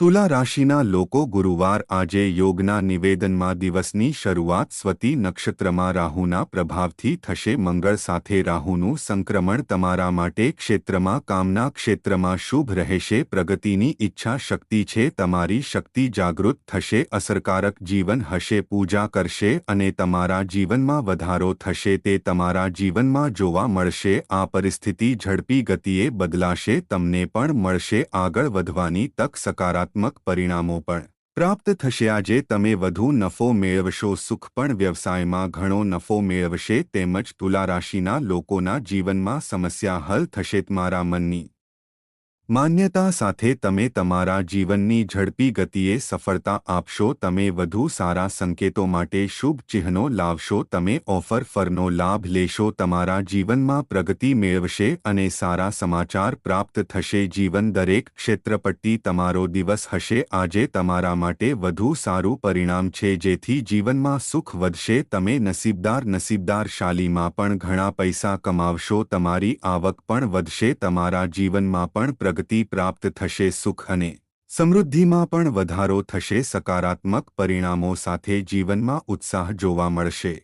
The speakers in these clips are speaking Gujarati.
તુલા રાશિના લોકો ગુરુવાર આજે યોગના નિવેદનમાં દિવસની શરૂઆત સ્વતી નક્ષત્રમાં રાહુના પ્રભાવથી થશે. મંગળ સાથે રાહુનું સંક્રમણ તમારા માટે ક્ષેત્રમાં કામના ક્ષેત્રમાં શુભ રહેશે. પ્રગતિની ઈચ્છા શક્તિ છે. તમારી શક્તિ જાગૃત થશે. અસરકારક જીવન હશે. પૂજા કરશે અને તમારા જીવનમાં વધારો થશે. તે તમારા જીવનમાં જોવા મળશે. આ પરિસ્થિતિ ઝડપી ગતિએ બદલાશે. તમને પણ મળશે. આગળ વધવાની તક સકારાત્મક પરિણામો પણ પ્રાપ્ત થશે. આજે તમે વધુ નફો મેળવશો, સુખ પણ વ્યવસાયમાં ઘણો નફો મેળવશે. તેમજ તુલા રાશિના લોકોના જીવનમાં સમસ્યા હલ થશે. તમારા મનની માન્યતા સાથે તમે તમારા જીવનની ઝડપી ગતિએ સફળતા આપશો, તમે વધુ સારા સંકેતો માટે શુભ ચિહ્નો લાવશો, તમે ઓફર ફરનો લાભ લેશો, તમારા જીવનમાં પ્રગતિ મેળવશે અને સારા સમાચાર પ્રાપ્ત થશે. જીવન દરેક ક્ષેત્રપટ્ટી તમારો દિવસ હશે. આજે તમારા માટે વધુ સારું પરિણામ છે. જેથી જીવનમાં સુખ વધશે. તમે નસીબદાર નસીબદારશાલીમાં પણ ઘણા પૈસા કમાવશો. તમારી આવક પણ વધશે. તમારા જીવનમાં પણ પ્રગતિ પ્રગતિ પ્રાપ્ત થશે સુખ અને સમૃદ્ધિમાં પણ વધારો થશે, સકારાત્મક પરિણામો સાથે જીવનમાં ઉત્સાહ જોવા મળશે.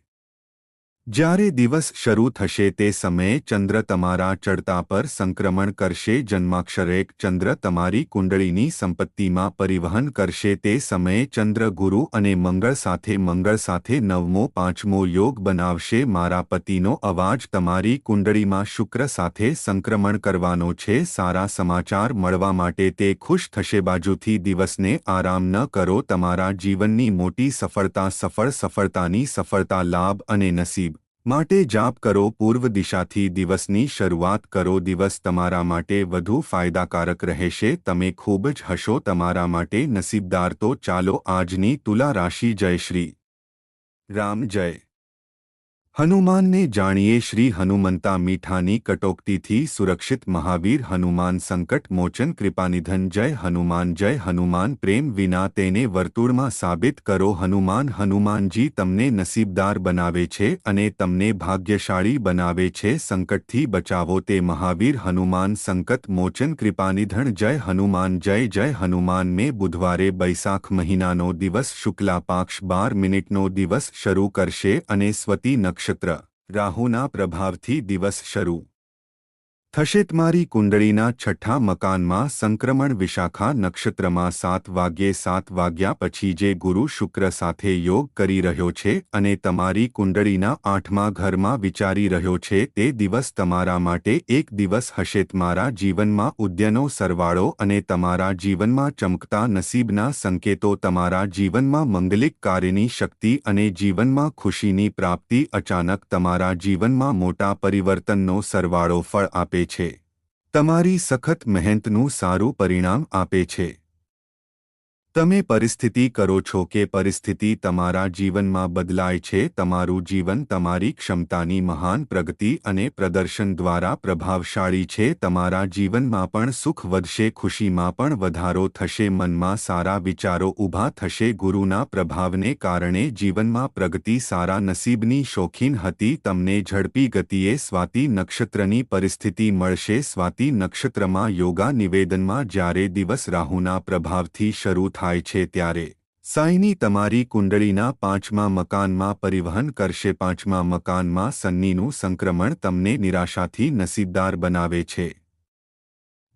જ્યારે દિવસ શરૂ થશે તે સમયે ચંદ્ર તમારા ચડતા પર સંક્રમણ કરશે જન્માક્ષરેક ચંદ્ર તમારી કુંડળીની સંપત્તિમાં પરિવહન કરશે, તે સમયે ચંદ્ર ગુરુ અને મંગળ સાથે મંગળ સાથે નવમો, પાંચમો યોગ બનાવશે, મારા પતિનો અવાજ તમારી કુંડળીમાં શુક્ર સાથે સંક્રમણ કરવાનો છે, સારા સમાચાર મળવા માટે તે ખુશ થશે, બાજુથી દિવસને આરામ ન કરો, તમારા જીવનની મોટી સફળતા સફળ સફળતાની સફળતા લાભ અને નસીબ માટે જાપ કરો પૂર્વ દિશાથી દિવસની શરૂઆત કરો. દિવસ તમારા માટે વધુ ફાયદાકારક રહેશે. તમે ખૂબ જ હશો તમારા માટે નસીબદાર તો ચાલો આજની તુલા રાશિ જય શ્રી રામ જય. હનુમાનને જાણીએ શ્રી હનુમંતા મીઠાની કટોકટીથી સુરક્ષિત મહાવીર હનુમાન સંકટ મોચન કૃપાનિધન જય હનુમાન જય હનુમાન પ્રેમ વિના તેને વર્તુળમાં સાબિત કરો હનુમાન હનુમાનજી તમને નસીબદાર બનાવે છે અને તમને ભાગ્યશાળી બનાવે છે સંકટથી બચાવો તે મહાવીર હનુમાન સંકટ મોચન કૃપાનિધન જય હનુમાન જય જય હનુમાન મેં બુધવારે બૈસાખ મહિનાનો દિવસ શુક્લા પાક્ષ બાર મિનિટનો દિવસ શરૂ કરશે અને સ્વતી નક્ષ નક્ષત્ર રાહુના પ્રભાવથી દિવસ શરૂ. થશે તમારી કુંડળીના છઠ્ઠા મકાનમાં સંક્રમણ વિશાખા નક્ષત્રમાં સાત વાગ્યે સાત વાગ્યા પછી જે ગુરુ શુક્ર સાથે યોગ કરી રહ્યો છે અને તમારી કુંડળીના આઠમા ઘરમાં વિચારી રહ્યો છે તે દિવસ તમારા માટે એક દિવસ હશે. તમારા જીવનમાં ઉદ્યનો સરવાળો અને તમારા જીવનમાં ચમકતા નસીબના સંકેતો તમારા જીવનમાં મંગલિક કાર્યની શક્તિ અને જીવનમાં ખુશીની પ્રાપ્તિ અચાનક તમારા જીવનમાં મોટા પરિવર્તનનો સરવાળો ફળ આપે છે. તમારી સખત મહેનતનું સારું પરિણામ આપે છે. તમે પરિસ્થિતિ કરો છો કે પરિસ્થિતિ તમારા જીવનમાં બદલાય છે, તમારું જીવન તમારી ક્ષમતાની મહાન પ્રગતિ અને પ્રદર્શન દ્વારા પ્રભાવશાળી છે, તમારા જીવનમાં પણ સુખ વધશે, ખુશીમાં પણ વધારો થશે, મનમાં સારા વિચારો ઊભા થશે, ગુરુના પ્રભાવને કારણે જીવનમાં પ્રગતિ સારા નસીબની શોખીન હતી, તમને ઝડપી ગતિએ સ્વાતિ નક્ષત્રની પરિસ્થિતિ મળશે, સ્વાતિ નક્ષત્રમાં યોગા નિવેદનમાં જ્યારે દિવસ રાહુના પ્રભાવથી શરૂ થાય થાય છે ત્યારે સાઈની તમારી કુંડળીના પાંચમા મકાનમાં પરિવહન કરશે. પાંચમા મકાનમાં સન્નીનું સંક્રમણ તમને નિરાશાથી નસીબદાર બનાવે છે.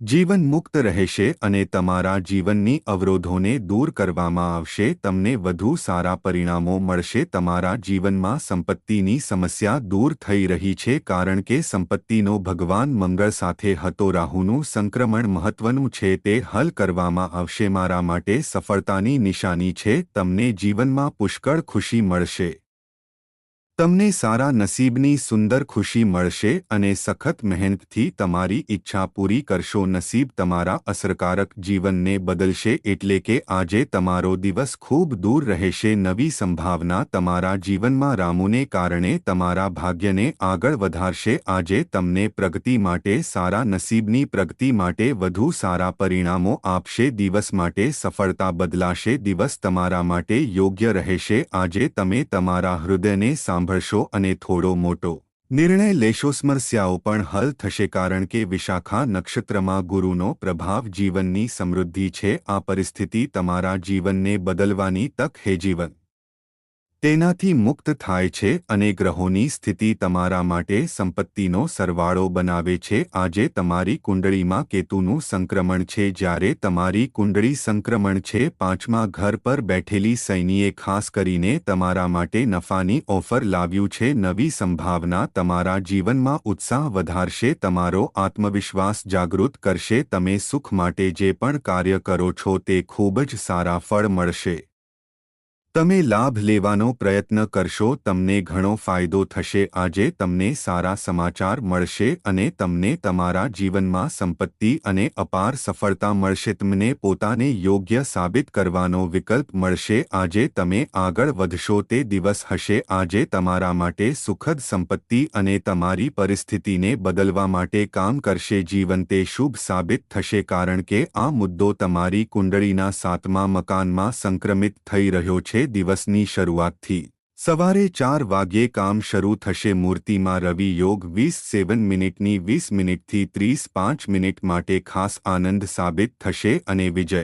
જીવન મુક્ત રહેશે અને તમારા જીવનની અવરોધોને દૂર કરવામાં આવશે, તમને વધુ સારા પરિણામો મળશે. તમારા જીવનમાં સંપત્તિની સમસ્યા દૂર થઈ રહી છે કારણ કે સંપત્તિનો ભગવાન મંગળ સાથે હતો, રાહુનું સંક્રમણ મહત્વનું છે, તે હલ કરવામાં આવશે. મારા માટે સફળતાની નિશાની છે, તમને જીવનમાં પુષ્કળ ખુશી મળશે. તમને સારા નસીબની સુંદર ખુશી મળશે અને સખત મહેનતથી તમારી ઈચ્છા પૂરી કરશો. નસીબ તમારા અસરકારક જીવનને બદલશે એટલે કે આજે તમારો દિવસ ખૂબ દૂર રહેશે. નવી સંભાવના તમારા જીવનમાં રામુને કારણે તમારા ભાગ્યને આગળ વધારશે. આજે તમને પ્રગતિ માટે, સારા નસીબની પ્રગતિ માટે વધુ સારા પરિણામો આપશે. દિવસ માટે સફળતા બદલાશે. દિવસ તમારા માટે યોગ્ય રહેશે. આજે તમે તમારા હૃદયને સાંભળશો અને થોડો મોટો નિર્ણય લેશો. સમસ્યાઓ પણ હલ થશે કારણ કે વિશાખા નક્ષત્રમાં ગુરુનો પ્રભાવ જીવનની સમૃદ્ધિ છે. આ પરિસ્થિતિ તમારા જીવનને બદલવાની તક હે જીવન. તેનાથી મુક્ત થાય છે અને ગ્રહોની સ્થિતિ તમારા માટે સંપત્તિનો સરવાળો બનાવે છે. આજે તમારી કુંડળીમાં કેતુનું સંક્રમણ છે. જ્યારે તમારી કુંડળી સંક્રમણ છે, પાંચમા ઘર પર બેઠેલી સૈનીએ ખાસ કરીને તમારા માટે નફાની ઓફર લાવ્યું છે. નવી સંભાવના તમારા જીવનમાં ઉત્સાહ વધારશે, તમારો આત્મવિશ્વાસ જાગૃત કરશે, તમે સુખ માટે જે પણ કાર્ય કરો છો તે ખૂબ જ સારા ફળ મળશે. તમે લાભ લેવાનો પ્રયત્ન કરશો, તમને ઘણો ફાયદો થશે. આજે તમને સારા સમાચાર મળશે અને તમને તમારા જીવનમાં સંપત્તિ અને અપાર સફળતા મળશે. તમને પોતાને યોગ્ય સાબિત કરવાનો વિકલ્પ મળશે. આજે તમે આગળ વધશો, તે દિવસ હશે. આજે તમારા માટે સુખદ સંપત્તિ અને તમારી પરિસ્થિતિને બદલવા માટે કામ કરશે. જીવન તે શુભ સાબિત થશે, કારણ કે આ મુદ્દો તમારી કુંડળીના સાતમા મકાનમાં સંક્રમિત થઈ રહ્યો છે. દિવસની શરૂઆતથી સવારે ચાર વાગ્યે કામ શરૂ થશે. મૂર્તિમાં રવિ યોગ વીસ સેવન મિનિટની વીસ મિનિટથી ત્રીસ પાંચ મિનિટ માટે ખાસ આનંદ સાબિત થશે અને વિજય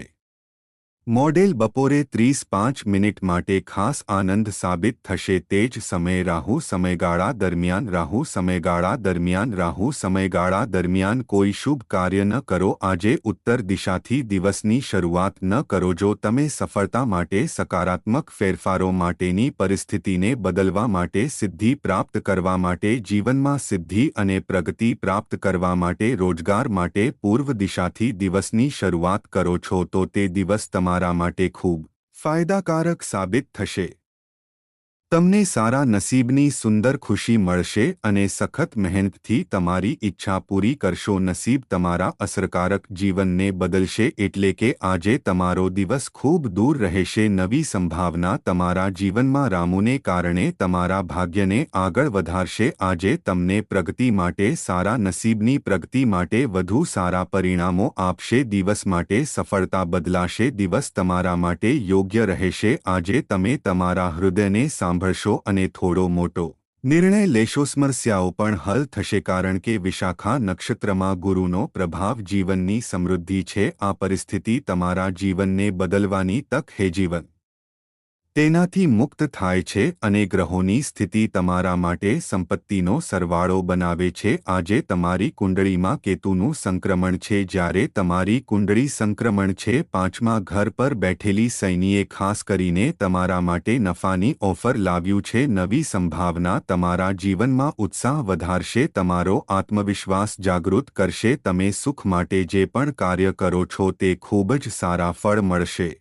મોડેલ બપોરે ત્રીસ પાંચ મિનિટ માટે ખાસ આનંદ સાબિત થશે તે જ સમયે રાહુ સમયગાળા દરમિયાન રાહુ સમયગાળા દરમિયાન રાહુ સમયગાળા દરમિયાન કોઈ શુભ કાર્ય ન કરો આજે ઉત્તર દિશાથી દિવસની શરૂઆત ન કરો જો તમે સફળતા માટે સકારાત્મક ફેરફારો માટેની પરિસ્થિતિને બદલવા માટે સિદ્ધિ પ્રાપ્ત કરવા માટે જીવનમાં સિદ્ધિ અને પ્રગતિ પ્રાપ્ત કરવા માટે રોજગાર માટે પૂર્વ દિશાથી દિવસની શરૂઆત કરો છો તો તે દિવસ તમારા તમારા માટે ખૂબ ફાયદાકારક સાબિત થશે. તમને સારા નસીબની સુંદર ખુશી મળશે અને સખત મહેનતથી તમારી ઈચ્છા પૂરી કરશો. નસીબ તમારા અસરકારક જીવનને બદલશે એટલે કે આજે તમારો દિવસ ખૂબ દૂર રહેશે. નવી સંભાવના તમારા જીવનમાં રામુને કારણે તમારા ભાગ્યને આગળ વધારશે. આજે તમને પ્રગતિ માટે, સારા નસીબની પ્રગતિ માટે વધુ સારા પરિણામો આપશે. દિવસ માટે સફળતા બદલાશે. દિવસ તમારા માટે યોગ્ય રહેશે. આજે તમે તમારા હૃદયને સાંભળ સાંભળશો અને થોડો મોટો નિર્ણય લેશો. સમસ્યાઓ પણ હલ થશે કારણ કે વિશાખા નક્ષત્રમાં ગુરુનો પ્રભાવ જીવનની સમૃદ્ધિ છે. આ પરિસ્થિતિ તમારા જીવનને બદલવાની તક હે જીવન. તેનાથી મુક્ત થાય છે અને ગ્રહોની સ્થિતિ તમારા માટે સંપત્તિનો સરવાળો બનાવે છે. આજે તમારી કુંડળીમાં કેતુનું સંક્રમણ છે. જ્યારે તમારી કુંડળી સંક્રમણ છે, પાંચમા ઘર પર બેઠેલી સૈનીએ ખાસ કરીને તમારા માટે નફાની ઓફર લાવ્યું છે. નવી સંભાવના તમારા જીવનમાં ઉત્સાહ વધારશે, તમારો આત્મવિશ્વાસ જાગૃત કરશે, તમે સુખ માટે જે પણ કાર્ય કરો છો તે ખૂબ જ સારા ફળ મળશે.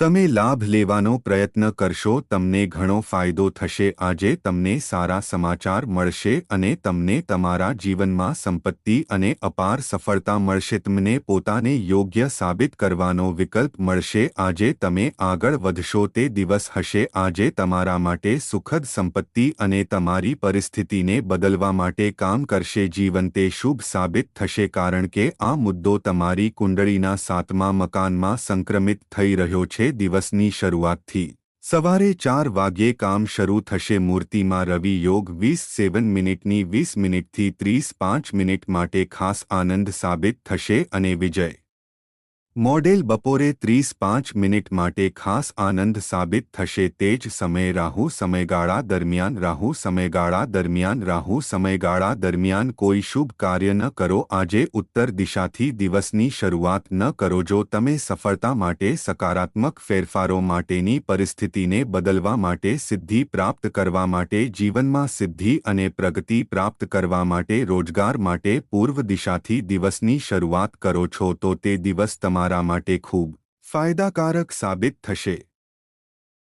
તમે લાભ લેવાનો પ્રયત્ન કરશો, તમને ઘણો ફાયદો થશે, આજે તમને સારા સમાચાર મળશે અને તમને તમારા જીવનમાં સંપત્તિ અને અપાર સફળતા મળશે, તમને પોતાને યોગ્ય સાબિત કરવાનો વિકલ્પ મળશે, આજે તમે આગળ વધશો, તે દિવસ હશે, આજે તમારા માટે સુખદ સંપત્તિ અને તમારી પરિસ્થિતિને બદલવા માટે કામ કરશે જીવન તે શુભ સાબિત થશે, કારણ કે આ મુદ્દો તમારી કુંડળીના સાતમા મકાનમાં સંક્રમિત થઈ રહ્યો છે દિવસની શરૂઆતથી સવારે ચાર વાગ્યે કામ શરૂ થશે. મૂર્તિમાં રવિ યોગ વીસ સેવન મિનિટની વીસ મિનિટથી ત્રીસ પાંચ મિનિટ માટે ખાસ આનંદ સાબિત થશે અને વિજય મોડેલ બપોરે ત્રીસ પાંચ મિનિટ માટે ખાસ આનંદ સાબિત થશે. તે જ સમયે રાહુ સમયગાળા દરમિયાન, રાહુ સમયગાળા દરમિયાન, રાહુ સમયગાળા દરમિયાન કોઈ શુભ કાર્ય ન કરો. આજે ઉત્તર દિશાથી દિવસની શરૂઆત ન કરો. જો તમે સફળતા માટે સકારાત્મક ફેરફારો માટેની પરિસ્થિતિને બદલવા માટે સિદ્ધિ પ્રાપ્ત કરવા માટે, જીવનમાં સિદ્ધિ અને પ્રગતિ પ્રાપ્ત કરવા માટે રોજગાર માટે પૂર્વ દિશાથી દિવસની શરૂઆત કરો છો, તો તે દિવસ તમારા તમારા માટે ખૂબ ફાયદાકારક સાબિત થશે.